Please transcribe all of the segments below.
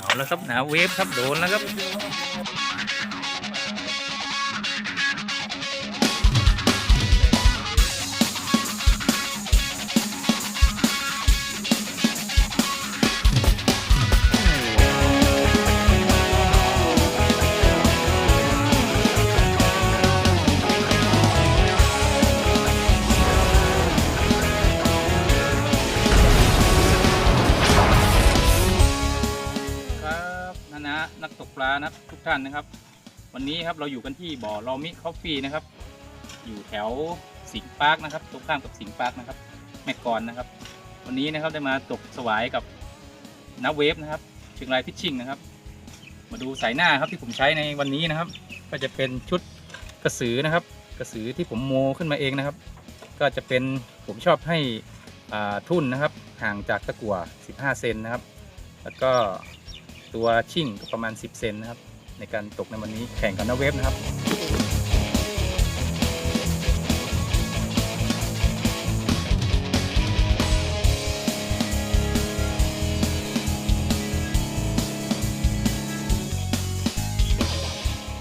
เอาแล้วครับหนาเวฟครับโดนแล้วครับ นักตกปลานะทุกท่านนะครับ วันนี้ครับเราอยู่กันที่บ่อลอมิคอฟฟี่นะครับ อยู่แถวสิงห์ปาร์คนะครับตรงข้ามกับสิงห์ปาร์คนะครับ แม่กลนะครับ วันนี้นะครับได้มาตกสวายกับนักเวฟนะครับเชียงรายพิชชิ่งนะครับ มาดูสายหน้าครับที่ผมใช้ในวันนี้นะครับ ก็จะเป็นชุดกระสือนะครับ กระสือที่ผมโมขึ้นมาเองนะครับ ก็จะเป็นผมชอบให้ทุ่นนะครับ ห่างจากตะกั่ว 15 เซนนะครับ แล้วก็ ตัวชิ่งก็ประมาณ 10 เซนนะครับ ในการตกในวันนี้แข่งกับนาเวฟนะครับ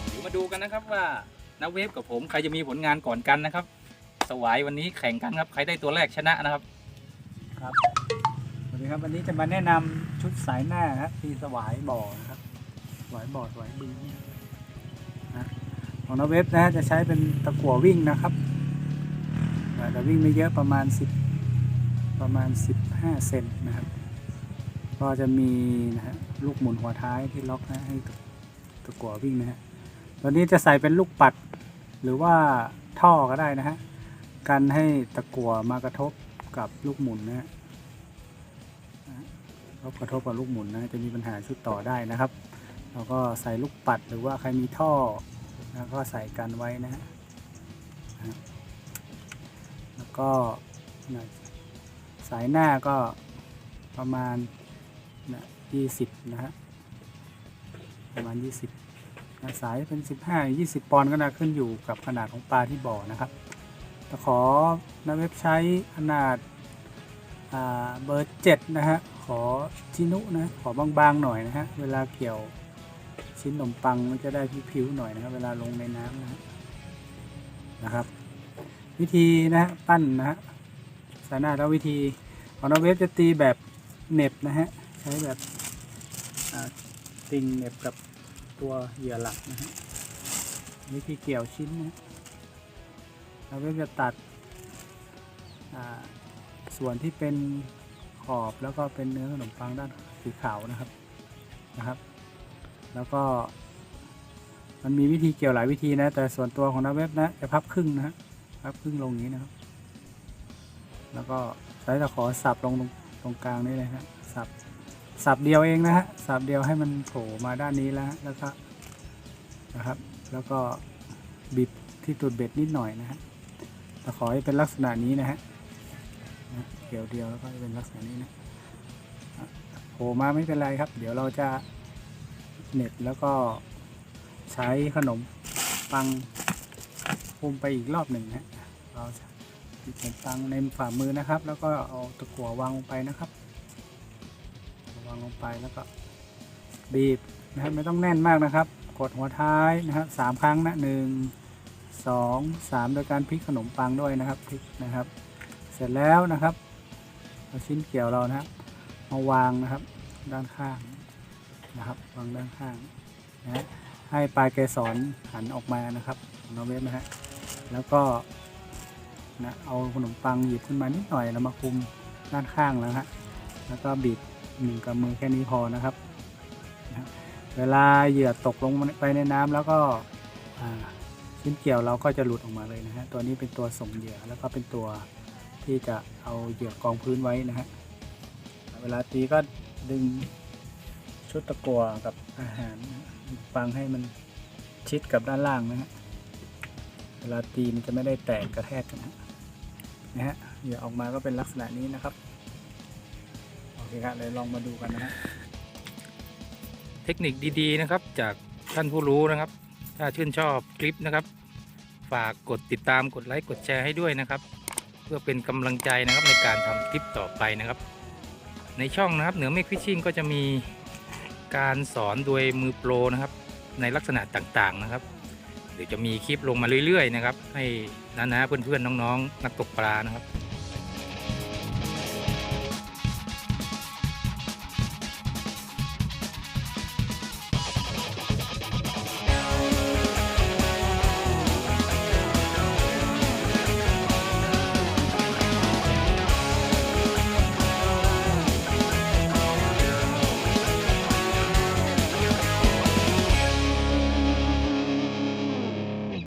เดี๋ยวมาดูกันนะครับว่านักเวฟกับผมใครจะมีผลงานก่อนกันนะครับ สวายวันนี้แข่งกันครับ ใครได้ตัวแรกชนะนะครับ ครับ ดีครับวันนี้จะมาแนะนำชุดสายหน้าครับที่สวายบ่อนะครับสวายบ่อสวายบึงนะของนเว็บนะฮะจะใช้เป็นตะกั่ววิ่งนะครับแต่วิ่งไม่เยอะประมาณ 10 ประมาณ 15 เซนนะครับ ก็จะมีนะฮะลูกหมุนหัวท้ายที่ล็อกนะให้ตะกั่ววิ่งนะฮะตัวนี้จะใส่เป็นลูกปัด หรือว่าท่อก็ได้นะฮะกันให้ตะกั่วมากระทบกับลูกหมุนนะฮะ รบกระทบกับลูกหมุนนะจะมีปัญหาชุดต่อได้นะครับเราก็ใส่ลูกปัดหรือว่าใครมีท่อแล้วก็ใส่กันไว้นะฮะแล้วก็สายหน้าก็ประมาณนะ20นะฮะประมาณ20นะสายเป็น15 20ปอนด์ก็นะขึ้นอยู่กับขนาดของปลาที่บ่อนะครับตะขอนะเว็บใช้ขนาด เบอร์เจ็ดนะฮะขอชินุนะขอบางๆหน่อยนะฮะเวลาเกี่ยวชิ้นขนมปังมันจะได้ผิวๆหน่อยนะครับเวลาลงในน้ำนะนะครับ วิธีนะฮะปั้นนะฮะสาน้าแล้ววิธีของน้องเวฟจะตีแบบเน็บนะฮะใช้แบบติงเน็บกับตัวเหยื่อหลักนะฮะวิธีเกี่ยวชิ้นนะฮะเราเวฟจะตัดอ่า ส่วนที่เป็นขอบแล้วก็เป็นเนื้อขนมปังด้านสีขาวนะครับนะครับ แล้วก็ มันมีวิธีเกี่ยวหลายวิธีนะ แต่ส่วนตัวของนักเว็บนะจะพับครึ่งนะพับครึ่งลงอย่างนี้นะครับ แล้วก็ใช้ตะขอสับลงตรงตรงกลางนี่เลยฮะสับสับเดียวเองนะฮะสับเดียวให้มันโผล่มาด้านนี้แล้วฮะแล้วก็นะครับ แล้วก็บิดที่ตูดเบ็ดนิดหน่อยนะฮะตะขอให้เป็นลักษณะนี้นะฮะ นะเกี่ยวเดียวแล้วก็เป็นลักษณะนี้นะโผล่มาไม่เป็นไรครับ เดี๋ยวเราจะเน็บแล้วก็ใช้ขนมปังคุมไปอีกรอบหนึ่งนะเราจะติดขนมปังในฝ่ามือนะครับ แล้วก็เอาตะกั่ววางลงไปนะครับ วางลงไปแล้วก็บีบนะครับไม่ต้องแน่นมากนะครับ กดหัวท้ายนะครับสามครั้งนะหนึ่งสองสามโดยการพลิกขนมปังด้วยนะครับพลิกนะครับ ร็จแล้วนะครับเอาชิ้นเกี่ยวเรานะครับมาวางนะครับด้านข้างนะครับวางด้านข้างนะฮะให้ปลายเกสรหันออกมานะครับของเราเว็บนะฮะแล้วก็นะเอาขนมปังหยิบขึ้นมานิดหน่อยแล้วมาคุมด้านข้างแล้วฮะแล้วก็บีบหนึ่งกับมือแค่นี้พอนะครับนะเวลาเหยื่อตกลงไปในน้ำแล้วก็ชิ้นเกี่ยวเราก็จะหลุดออกมาเลยนะฮะตัวนี้เป็นตัวส่งเหยื่อแล้วก็เป็นตัว ที่จะเอาเหยื่อกองพื้นไว้นะฮะเวลาตีก็ดึงชุดตะกัวกับอาหารฟังให้มันชิดกับด้านล่างนะฮะเวลาตีมันจะไม่ได้แตกกระแทกกันนะฮะนะฮะเหยื่อออกมาก็เป็นลักษณะนี้นะครับโอเคครับเลยลองมาดูกันนะฮะเทคนิคดีๆนะครับ จากท่านผู้รู้นะครับ ถ้าชื่นชอบคลิปนะครับ ฝากกดติดตามกดไลค์กดแชร์ให้ด้วยนะครับ พื่อเป็นกำลังใจนะครับในการทำคลิปต่อไปนะครับ ในช่องนะครับเหนือเมฆฟิชชิ่งก็จะมีการสอนโดยมือโปรนะครับ ในลักษณะต่างๆนะครับเดี๋ยวจะมีคลิปลงมาเรื่อยๆนะครับ ให้นะนะเพื่อนๆน้องๆ นักตกปลานะครับ